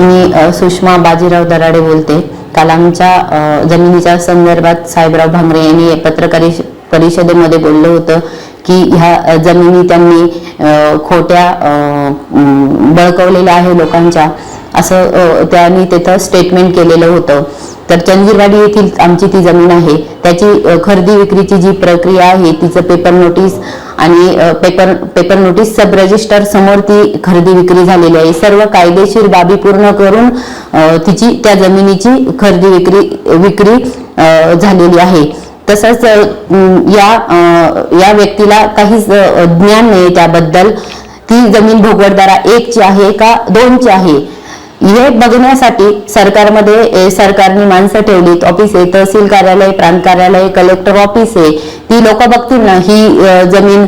मी सुषमा बाजीराव दराडे बोलते. काल आमच्या जमिनीच्या संदर्भात साहेबराव भांगरे यांनी पत्रकार परिषदेमध्ये बोललं होतं की ह्या जमिनी त्यांनी खोट्या बळकवलेल्या आहे लोकांच्या. असं त्यांनी तिथं स्टेटमेंट केलेलं होतं. तर चंदीरवाडी येथील आमची ती जमीन आहे. त्याची खरेदी विक्रीची जी प्रक्रिया आहे तिचं पेपर नोटीस आणि paper paper notice sub register समोर ती खरेदी विक्री झालेली आहे. सर्व कायदेशीर बाबी पूर्ण करून तिची त्या जमिनीची खरेदी विक्री विक्री झालेली आहे. तसंच या या व्यक्तीला काहीच ज्ञान नाही त्याबद्दल. ती जमीन भोगवडदारा एकची आहे का दोनची आहे? हे बघण्यासाठी सरकारमध्ये सरकारने माणसं ठेवलीत. ऑफिस आहे तहसील कार्यालय प्रांत कार्यालय कलेक्टर ऑफिस. आहे ती लोक बघतील ना ही जमीन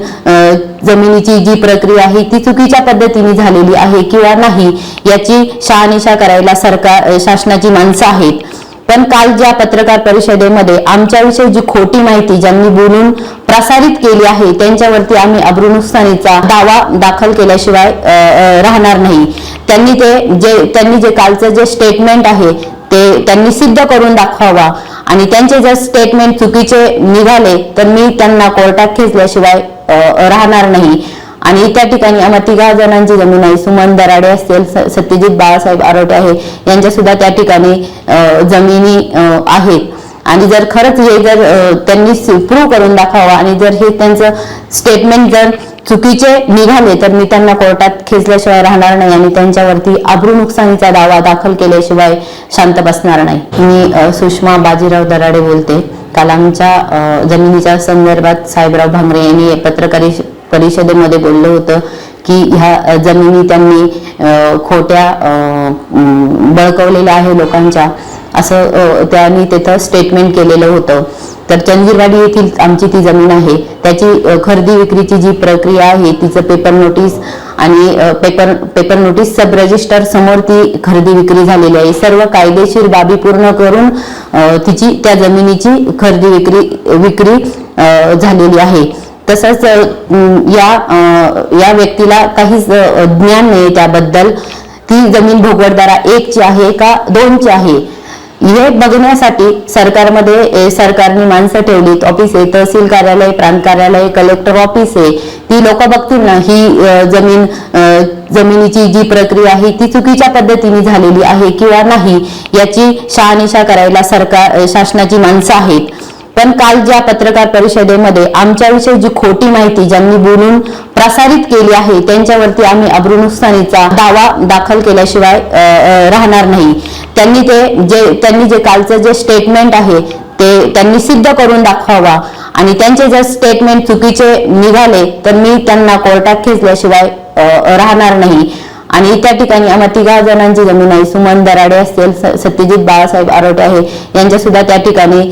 जमिनीची जी प्रक्रिया आहे ती चुकीच्या पद्धतीने झालेली आहे किंवा नाही याची शहानिशा करायला सरकार शासनाची माणसं आहेत. पण काल ज्या पत्रकार परिषदेमध्ये आमच्याविषयी जी खोटी माहिती ज्यांनी बोलून प्रसारित केली आहे त्यांच्यावरती आम्ही अब्रुनुकसानीचा दावा दाखल केल्याशिवाय राहणार नाही. त्यांनी ते जे त्यांनी जे कालचं जे स्टेटमेंट आहे ते त्यांनी सिद्ध करून दाखवावा. आणि त्यांचे जर स्टेटमेंट चुकीचे निघाले तर मी त्यांना कोर्टात खेचल्याशिवाय राहणार नाही. आणि त्या ठिकाणी आम्हा तिघा जणांची जमीन आहे. सुमन दराडे असतील सत्यजित बाळासाहेब आरोटे आहे. यांच्या सुद्धा त्या ठिकाणी जमिनी आहेत आणि जर खरंच हे जर त्यांनी प्रूव्ह करून दाखवावं आणि जर हे त्यांचं स्टेटमेंट जर चुकीचे निघाले तर मी त्यांना कोर्टात खेचल्याशिवाय राहणार नाही आणि त्यांच्यावरती अब्रू नुकसानीचा दावा दाखल केल्याशिवाय शांत बसणार नाही. मी सुषमा बाजीराव दराडे बोलते. काल आमच्या जमिनीच्या संदर्भात साहेबराव भांगरे यांनी पत्रकारी परिषदेमध्ये बोललं होतं की ह्या जमिनी त्यांनी खोट्या बळकवलेल्या आहे लोकांच्या. असं त्यांनी तिथं स्टेटमेंट केलेलं होतं. तर चंदीरवाडी येथील आमची ती जमीन आहे. त्याची खरेदी विक्रीची जी प्रक्रिया आहे तिचं पेपर नोटीस आणि paper paper notice sub register समोर ती खरेदी विक्री झालेली आहे. सर्व कायदेशीर बाबी पूर्ण करून तिची त्या जमिनीची खरेदी विक्री विक्री झालेली आहे. तसंच या या व्यक्तीला काहीच ज्ञान नाही त्याबद्दल. ती जमीन भोगवटदारा एकची आहे का दोनची आहे? हे बघण्यासाठी सरकारमध्ये सरकारने माणसं ठेवलीत. ऑफिस आहे तहसील कार्यालय प्रांत कार्यालय कलेक्टर ऑफिस आहे. ती लोक बघतील ना ही जमीन जमिनीची जी प्रक्रिया आहे ती चुकीच्या पद्धतीने झालेली आहे किंवा नाही याची शहानिशा करायला सरकार शासनाची माणसं आहेत. पण काल ज्या पत्रकार परिषदेमध्ये आमच्याविषयी जी खोटी माहिती ज्यांनी बोलून प्रसारित केली आहे त्यांच्यावरती आम्ही अब्रुनुकसानीचा दावा दाखल केल्याशिवाय राहणार नाही. त्यांनी ते जे त्यांनी जे कालचं जे स्टेटमेंट आहे ते त्यांनी सिद्ध करून दाखवावा. आणि त्यांचे जर स्टेटमेंट चुकीचे निघाले तर मी त्यांना कोर्टात खेचल्याशिवाय राहणार नाही. आणि त्या ठिकाणी आम्हा तिघा जणांची जमीन आहे. सुमन दराडे असतील सत्यजित बाळासाहेब आरोटे आहे. यांच्या सुद्धा त्या ठिकाणी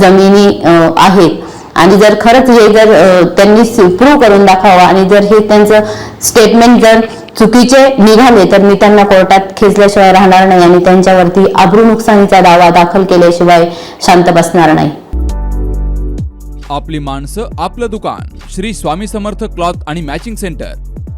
जमिनी आहेत. आणि जर खरंच हे जर त्यांनी प्रूव्ह करून दाखवावं आणि जर हे त्यांचं स्टेटमेंट जर चुकीचे निघाले तर मी त्यांना कोर्टात खेचल्याशिवाय राहणार नाही आणि त्यांच्यावरती आब्रू नुकसानीचा दावा दाखल केल्याशिवाय शांत बसणार नाही. आपली माणसं आपलं दुकान. श्री स्वामी समर्थ क्लॉथ आणि मॅचिंग सेंटर.